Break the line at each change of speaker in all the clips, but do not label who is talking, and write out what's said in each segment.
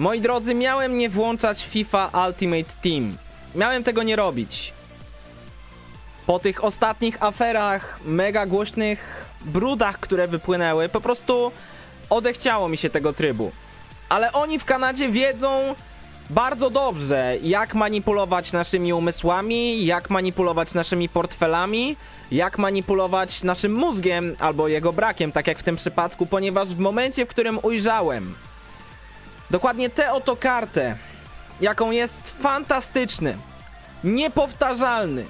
Moi drodzy, miałem nie włączać FIFA Ultimate Team. Miałem tego nie robić. Po tych ostatnich aferach, mega głośnych brudach, które wypłynęły, po prostu odechciało mi się tego trybu. Ale oni w Kanadzie wiedzą bardzo dobrze, jak manipulować naszymi umysłami, jak manipulować naszymi portfelami, jak manipulować naszym mózgiem albo jego brakiem, tak jak w tym przypadku, ponieważ w momencie, w którym ujrzałem dokładnie tę oto kartę, jaką jest fantastyczny, niepowtarzalny,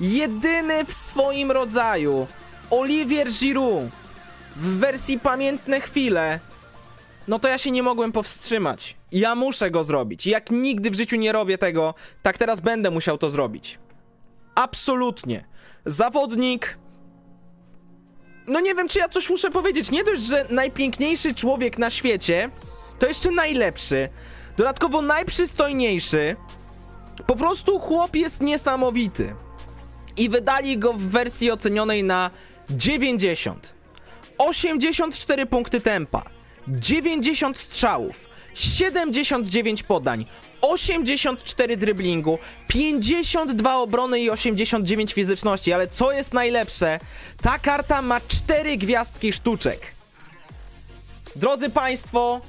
jedyny w swoim rodzaju Olivier Giroud w wersji Pamiętne Chwile, no to ja się nie mogłem powstrzymać. Ja muszę go zrobić. Jak nigdy w życiu nie robię tego, tak teraz będę musiał to zrobić. Absolutnie. Zawodnik. No nie wiem, czy ja coś muszę powiedzieć. Nie dość, że najpiękniejszy człowiek na świecie, to jeszcze najlepszy. Dodatkowo najprzystojniejszy. Po prostu chłop jest niesamowity. I wydali go w wersji ocenionej na 90. 84 punkty tempa, 90 strzałów, 79 podań, 84 driblingu, 52 obrony i 89 fizyczności, ale co jest najlepsze, ta karta ma 4 gwiazdki sztuczek. Drodzy Państwo,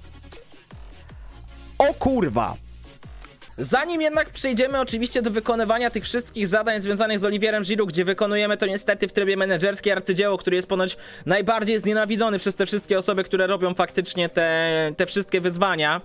o kurwa, Zanim jednak przejdziemy oczywiście do wykonywania tych wszystkich zadań związanych z Oliwierem Giroud, gdzie wykonujemy to niestety w trybie menedżerskie arcydzieło, który jest ponoć najbardziej znienawidzony przez te wszystkie osoby, które robią faktycznie te, te wszystkie wyzwania.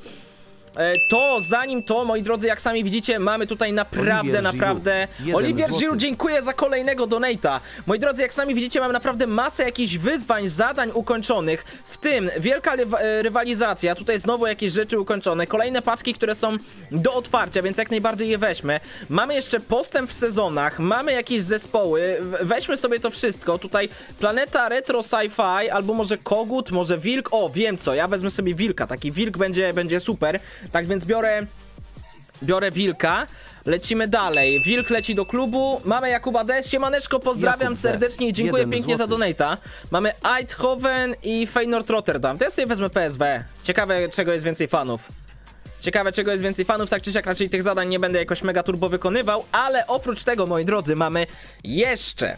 E, To zanim to, moi drodzy, jak sami widzicie, mamy tutaj naprawdę,
Olivier Giroud.
naprawdę.
Jeden
Olivier. Giroud, dziękuję za kolejnego donata. Moi drodzy, jak sami widzicie, mamy naprawdę masę jakichś wyzwań, zadań ukończonych, w tym wielka e, rywalizacja, tutaj znowu jakieś rzeczy ukończone, kolejne paczki, które są do otwarcia, więc jak najbardziej je weźmy. Mamy jeszcze postęp w sezonach, mamy jakieś zespoły, weźmy sobie to wszystko. Tutaj Planeta Retro Sci-Fi, albo może Kogut, może Wilk. O, wiem co, ja wezmę sobie Wilka, taki Wilk będzie, będzie super. Tak więc biorę Biorę Wilka. Lecimy dalej. Wilk leci do klubu. Mamy Jakuba D. Siemaneczko, pozdrawiam
Jakub
serdecznie i dziękuję pięknie za
złoty.
donata. Mamy Eindhoven i Feyenoord Rotterdam. To ja sobie wezmę PSW. Ciekawe, czego jest więcej fanów. Ciekawe, czego jest więcej fanów, tak czy siak raczej tych zadań nie będę jakoś mega turbo wykonywał, ale oprócz tego, moi drodzy, mamy jeszcze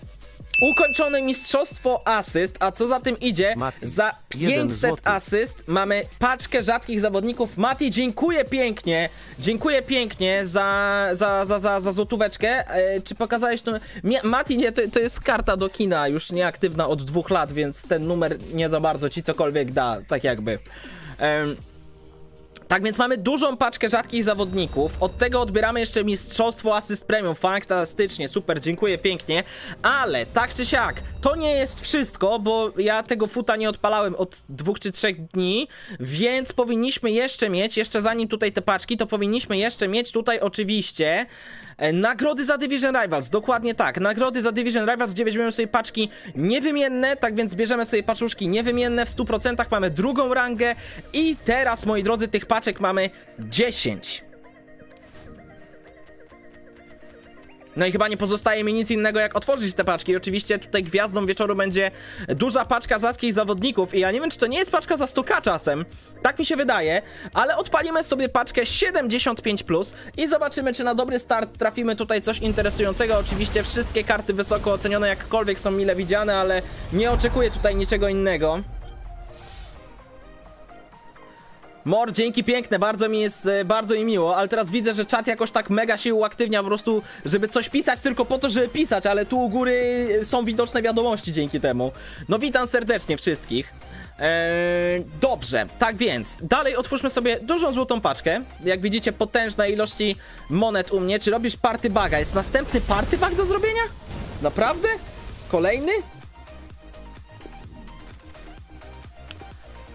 ukończone mistrzostwo asyst, a co za tym idzie,
Mati,
za
jeden
500
złoty.
asyst mamy paczkę rzadkich zawodników. Mati, dziękuję pięknie, dziękuję pięknie za, za, za, za, za złotóweczkę. E, czy pokazałeś to? Mie- Mati, nie, to, to jest karta do kina, już nieaktywna od dwóch lat, więc ten numer nie za bardzo ci cokolwiek da, tak jakby. Tak więc mamy dużą paczkę rzadkich zawodników. Od tego odbieramy jeszcze mistrzostwo asyst premium. Fantastycznie, super, dziękuję pięknie. Ale tak czy siak, to nie jest wszystko, bo ja tego futa nie odpalałem od dwóch czy trzech dni, więc powinniśmy jeszcze mieć, jeszcze zanim tutaj te paczki, to powinniśmy jeszcze mieć tutaj oczywiście e, nagrody za Division Rivals. Dokładnie tak, nagrody za Division Rivals, gdzie weźmiemy sobie paczki niewymienne, tak więc bierzemy sobie paczuszki niewymienne w 100%, mamy drugą rangę i teraz, moi drodzy, tych paczek mamy 10. No i chyba nie pozostaje mi nic innego jak otworzyć te paczki. Oczywiście tutaj gwiazdą wieczoru będzie duża paczka rzadkich zawodników i ja nie wiem czy to nie jest paczka za 100k czasem. Tak mi się wydaje, ale odpalimy sobie paczkę 75+, plus i zobaczymy czy na dobry start trafimy tutaj coś interesującego. Oczywiście wszystkie karty wysoko ocenione jakkolwiek są mile widziane, ale nie oczekuję tutaj niczego innego. Mor, dzięki piękne, bardzo mi jest, e, bardzo mi miło, ale teraz widzę, że czat jakoś tak mega się uaktywnia po prostu, żeby coś pisać tylko po to, żeby pisać, ale tu u góry są widoczne wiadomości dzięki temu. No witam serdecznie wszystkich. Eee, dobrze, tak więc, dalej otwórzmy sobie dużą złotą paczkę. Jak widzicie, potężne ilości monet u mnie. Czy robisz party baga? Jest następny party bag do zrobienia? Naprawdę? Kolejny?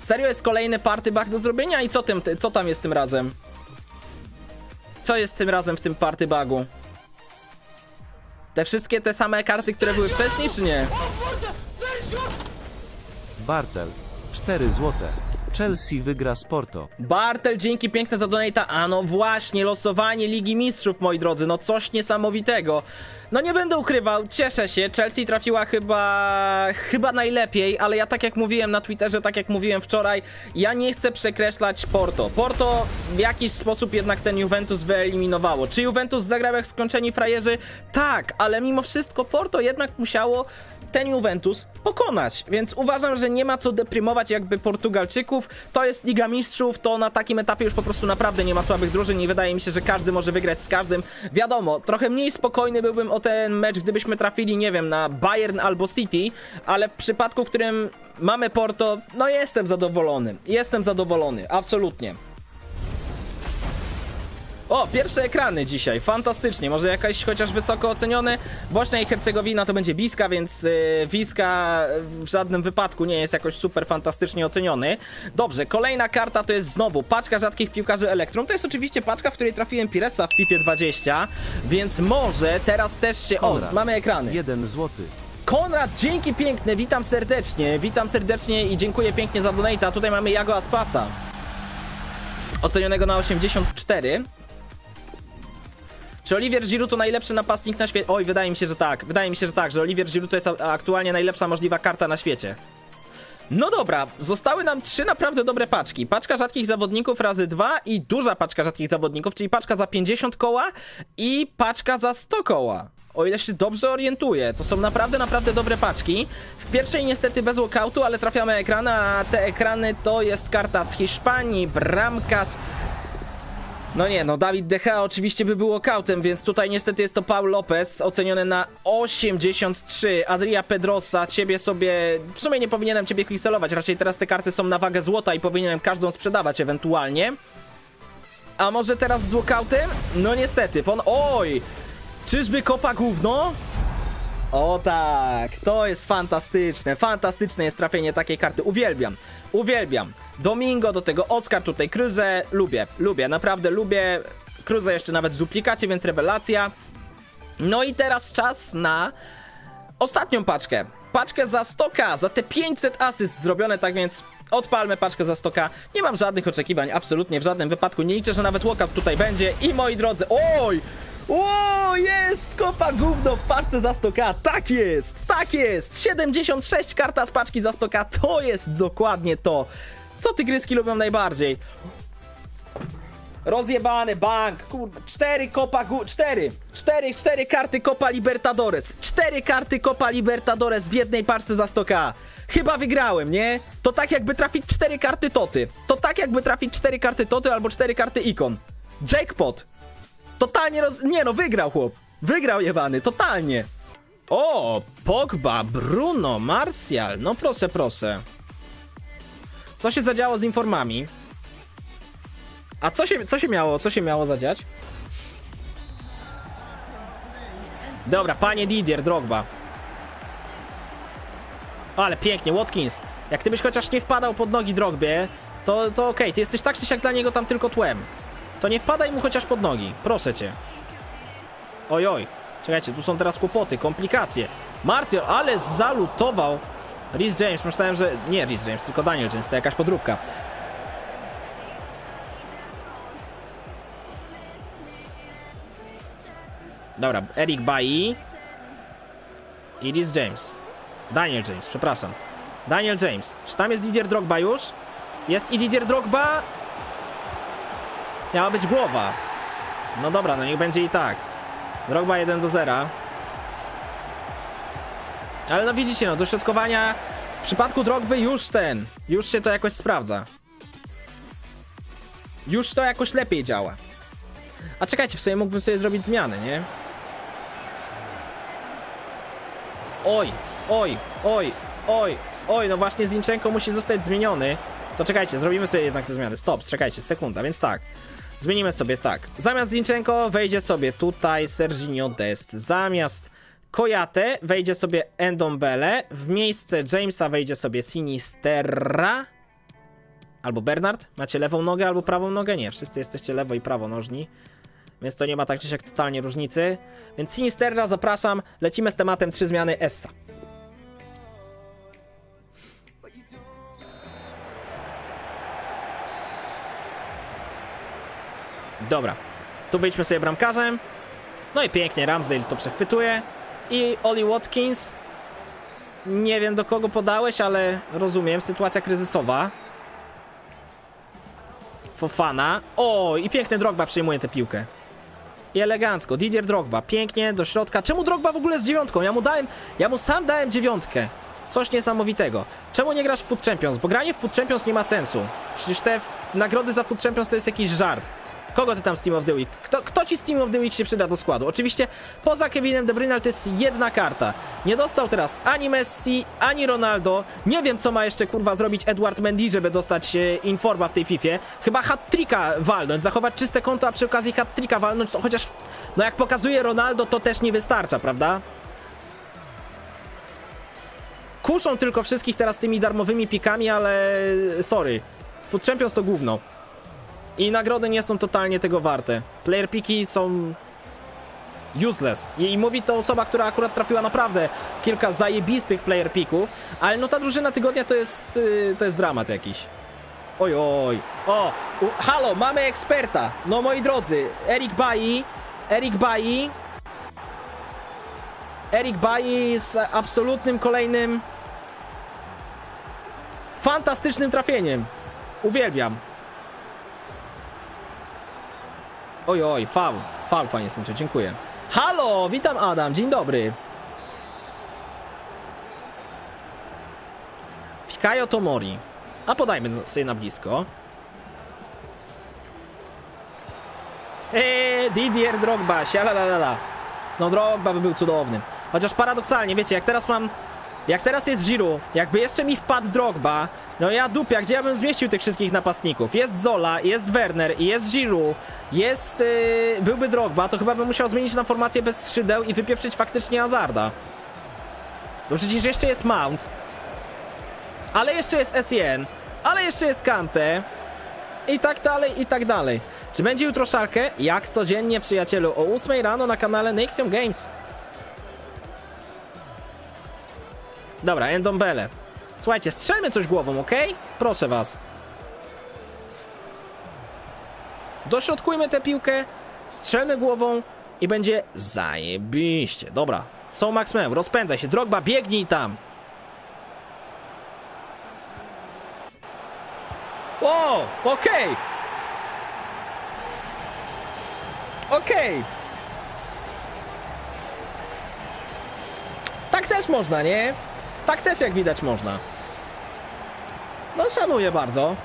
Serio jest kolejny party bug do zrobienia i co, tym, co tam jest tym razem? Co jest tym razem w tym party bugu? Te wszystkie te same karty, które były wcześniej, czy nie?
Bartel. 4 złote. Chelsea wygra z Porto.
Bartel, dzięki piękne za donata. A no właśnie, losowanie Ligi Mistrzów, moi drodzy, no coś niesamowitego. No nie będę ukrywał, cieszę się. Chelsea trafiła chyba chyba najlepiej, ale ja tak jak mówiłem na Twitterze, tak jak mówiłem wczoraj, ja nie chcę przekreślać Porto. Porto w jakiś sposób jednak ten Juventus wyeliminowało. Czy Juventus zagrał jak skończeni frajerzy? Tak, ale mimo wszystko Porto jednak musiało ten Juventus pokonać, więc uważam, że nie ma co deprymować jakby Portugalczyków. To jest Liga Mistrzów, to na takim etapie już po prostu naprawdę nie ma słabych drużyn i wydaje mi się, że każdy może wygrać z każdym. Wiadomo, trochę mniej spokojny byłbym o ten mecz, gdybyśmy trafili, nie wiem, na Bayern albo City, ale w przypadku, w którym mamy Porto, no jestem zadowolony. Jestem zadowolony, absolutnie. O, pierwsze ekrany dzisiaj, fantastycznie. Może jakaś chociaż wysoko oceniony. Bośnia i Hercegowina to będzie Biska, więc yy, Wiska w żadnym wypadku nie jest jakoś super fantastycznie oceniony. Dobrze, kolejna karta to jest znowu paczka rzadkich piłkarzy Elektrum. To jest oczywiście paczka, w której trafiłem Piresa w FIFA 20, więc może teraz też się... O,
Konrad.
mamy ekrany.
1 złoty.
Konrad, dzięki piękne, witam serdecznie, witam serdecznie i dziękuję pięknie za donata. Tutaj mamy Jago Aspasa, ocenionego na 84. Czy Olivier Giroud to najlepszy napastnik na świecie? Oj, wydaje mi się, że tak. Wydaje mi się, że tak, że Olivier Giroud to jest aktualnie najlepsza możliwa karta na świecie. No dobra, zostały nam trzy naprawdę dobre paczki. Paczka rzadkich zawodników razy dwa i duża paczka rzadkich zawodników, czyli paczka za 50 koła i paczka za 100 koła. O ile się dobrze orientuję, to są naprawdę, naprawdę dobre paczki. W pierwszej niestety bez walkoutu, ale trafiamy ekrany, a te ekrany to jest karta z Hiszpanii, bramkarz no nie, no Dawid Gea oczywiście by był walkoutem, więc tutaj niestety jest to Paul Lopez, oceniony na 83. Adria Pedrosa, ciebie sobie... W sumie nie powinienem ciebie klikselować, raczej teraz te karty są na wagę złota i powinienem każdą sprzedawać ewentualnie. A może teraz z walkoutem? No niestety, pon... Oj! Czyżby kopa gówno? O tak, to jest fantastyczne, fantastyczne jest trafienie takiej karty, uwielbiam, uwielbiam. Domingo, do tego Oscar, tutaj Kryzę, lubię, lubię, naprawdę lubię. Kryzę jeszcze nawet w duplikacie, więc rewelacja. No i teraz czas na ostatnią paczkę. Paczkę za 100k, za te 500 asyst zrobione, tak więc odpalmy paczkę za 100k. Nie mam żadnych oczekiwań, absolutnie, w żadnym wypadku. Nie liczę, że nawet walkout tutaj będzie. I moi drodzy, oj! O, jest! Kopa gówno w paczce za 100k. Tak jest, tak jest! 76 karta z paczki za 100k, to jest dokładnie to. Co tygryski lubią najbardziej? Rozjebany bank, kurde, cztery kopa, gu- cztery, cztery, cztery karty Copa Libertadores, cztery karty Copa Libertadores w jednej parce za 100k. Chyba wygrałem, nie? To tak jakby trafić cztery karty Toty. To tak jakby trafić cztery karty Toty albo cztery karty Ikon. Jackpot. Totalnie roz... Nie no, wygrał chłop. Wygrał jebany, totalnie. O, Pogba, Bruno, Martial, no proszę, proszę. Co się zadziało z informami? A co się, co się miało, co się miało zadziać? Dobra, panie Didier, Drogba. Ale pięknie, Watkins. Jak ty byś chociaż nie wpadał pod nogi Drogbie, to, to okej, ty jesteś tak czy siak dla niego tam tylko tłem. To nie wpadaj mu chociaż pod nogi, proszę cię. Oj, oj. Czekajcie, tu są teraz kłopoty, komplikacje. Martial, ale zalutował. Rhys James, myślałem, że... Nie Rhys James, tylko Daniel James, to jakaś podróbka. Dobra, Eric Bailly i Rhys James. Daniel James, przepraszam. Daniel James. Czy tam jest Didier Drogba już? Jest i Didier Drogba. Miała być głowa. No dobra, no niech będzie i tak. Drogba 1 do 0. Ale no widzicie, no dośrodkowania w przypadku Drogby już ten, już się to jakoś sprawdza. Już to jakoś lepiej działa. A czekajcie, w sumie mógłbym sobie zrobić zmiany, nie? Oj, oj, oj, oj, oj, no właśnie Zinchenko musi zostać zmieniony. To czekajcie, zrobimy sobie jednak te zmiany. Stop, czekajcie, sekunda, więc tak. Zmienimy sobie tak. Zamiast Zinchenko wejdzie sobie tutaj Serginio Dest. Zamiast Kojate wejdzie sobie Endombele, w miejsce Jamesa wejdzie sobie Sinisterra albo Bernard. Macie lewą nogę albo prawą nogę? Nie, wszyscy jesteście lewo i prawonożni, więc to nie ma tak czy siak totalnie różnicy. Więc Sinisterra zapraszam, lecimy z tematem trzy zmiany Essa. Dobra, tu wyjdźmy sobie bramkarzem. No i pięknie, Ramsdale to przechwytuje. I Oli Watkins. Nie wiem do kogo podałeś, ale rozumiem, sytuacja kryzysowa. Fofana. O, i piękny Drogba przyjmuje tę piłkę. I elegancko. Didier Drogba. Pięknie do środka. Czemu Drogba w ogóle z dziewiątką? Ja mu dałem, ja mu sam dałem dziewiątkę. Coś niesamowitego. Czemu nie grasz w Food Champions? Bo granie w Food Champions nie ma sensu. Przecież te nagrody za Food Champions to jest jakiś żart. Kogo ty tam z Team of the Week? Kto, kto ci z Team of the Week się przyda do składu? Oczywiście poza Kevinem De Bruyne to jest jedna karta. Nie dostał teraz ani Messi, ani Ronaldo. Nie wiem co ma jeszcze kurwa zrobić Edward Mendy, żeby dostać e, informa w tej Fifie. Chyba hat-tricka walnąć, zachować czyste konto, a przy okazji hat-tricka walnąć, to chociaż no jak pokazuje Ronaldo to też nie wystarcza, prawda? Kuszą tylko wszystkich teraz tymi darmowymi pikami, ale sorry. Food Champions to gówno. I nagrody nie są totalnie tego warte. Player piki są useless. I mówi to osoba, która akurat trafiła naprawdę kilka zajebistych player pików, ale no ta drużyna tygodnia to jest, yy, to jest dramat jakiś. Oj, oj. O, u, halo, mamy eksperta. No moi drodzy, Erik Bailly, Erik Bailly, Erik Bailly z absolutnym kolejnym fantastycznym trafieniem. Uwielbiam. Oj, oj, faul. Faul, panie sędzio, dziękuję. Halo, witam Adam, dzień dobry. Fikayo Tomori. A podajmy sobie na blisko. Eee, Didier Drogba, sialalalala. No Drogba by był cudowny. Chociaż paradoksalnie, wiecie, jak teraz mam... Jak teraz jest Giroud, jakby jeszcze mi wpadł Drogba, no ja dupia, gdzie ja bym zmieścił tych wszystkich napastników? Jest Zola, jest Werner, jest Giroud, jest... Yy, byłby Drogba, to chyba bym musiał zmienić na formację bez skrzydeł i wypieprzyć faktycznie Hazarda. No przecież jeszcze jest Mount, ale jeszcze jest SN, ale jeszcze jest Kante i tak dalej, i tak dalej. Czy będzie jutro szalkę? Jak codziennie, przyjacielu, o 8 rano na kanale Nexium Games. Dobra, Endombele. Słuchajcie, strzelmy coś głową, ok? Proszę was. Dośrodkujmy tę piłkę, strzelmy głową i będzie zajebiście. Dobra, są Maxwell, rozpędzaj się, Drogba, biegnij tam. O, okej. Okej. Tak też można, nie? Tak też jak widać można. No szanuję bardzo.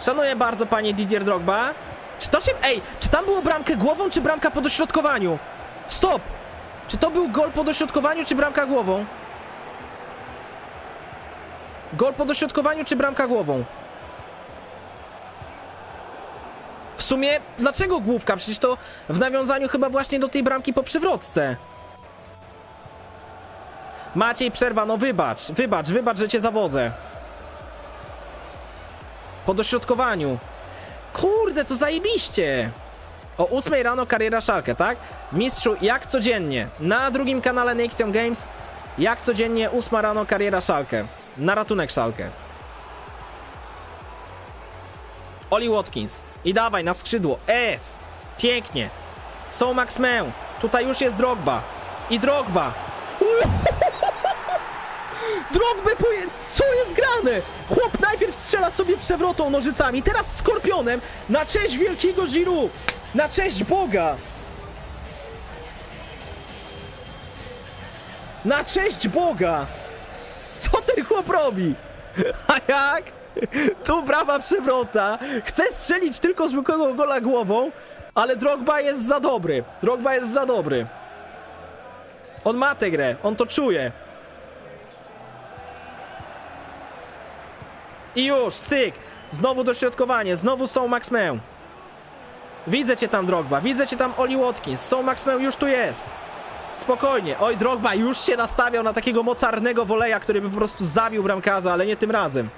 Szanuję bardzo panie Didier Drogba. Czy to się... Ej, czy tam było bramkę głową, czy bramka po dośrodkowaniu? Stop! Czy to był gol po dośrodkowaniu, czy bramka głową? Gol po dośrodkowaniu, czy bramka głową? W sumie, dlaczego główka? Przecież to w nawiązaniu chyba właśnie do tej bramki po przywrotce. Maciej, przerwa, no wybacz, wybacz, wybacz, że cię zawodzę. Po dośrodkowaniu. Kurde, to zajebiście. O 8 rano kariera Szalkę, tak? Mistrzu, jak codziennie. Na drugim kanale Nexion Games, jak codziennie 8 rano kariera Szalkę. Na ratunek Szalkę. Oli Watkins. I dawaj, na skrzydło. S. Pięknie. Są Maxmę. Tutaj już jest Drogba. I Drogba. Drogbę poje... Co jest grane? Chłop najpierw strzela sobie przewrotą nożycami, teraz skorpionem na cześć wielkiego Giroud. Na cześć Boga. Na cześć Boga. Co ten chłop robi? A jak? Tu brawa przewrota. Chce strzelić tylko zwykłego gola głową, ale Drogba jest za dobry. Drogba jest za dobry. On ma tę grę, on to czuje. I już, cyk! Znowu dośrodkowanie, znowu są Maxmę. Widzę cię tam, Drogba, widzę cię tam, Oli Watkins. Są Maxmę już tu jest. Spokojnie. Oj, Drogba już się nastawiał na takiego mocarnego woleja, który by po prostu zabił bramkarza, ale nie tym razem.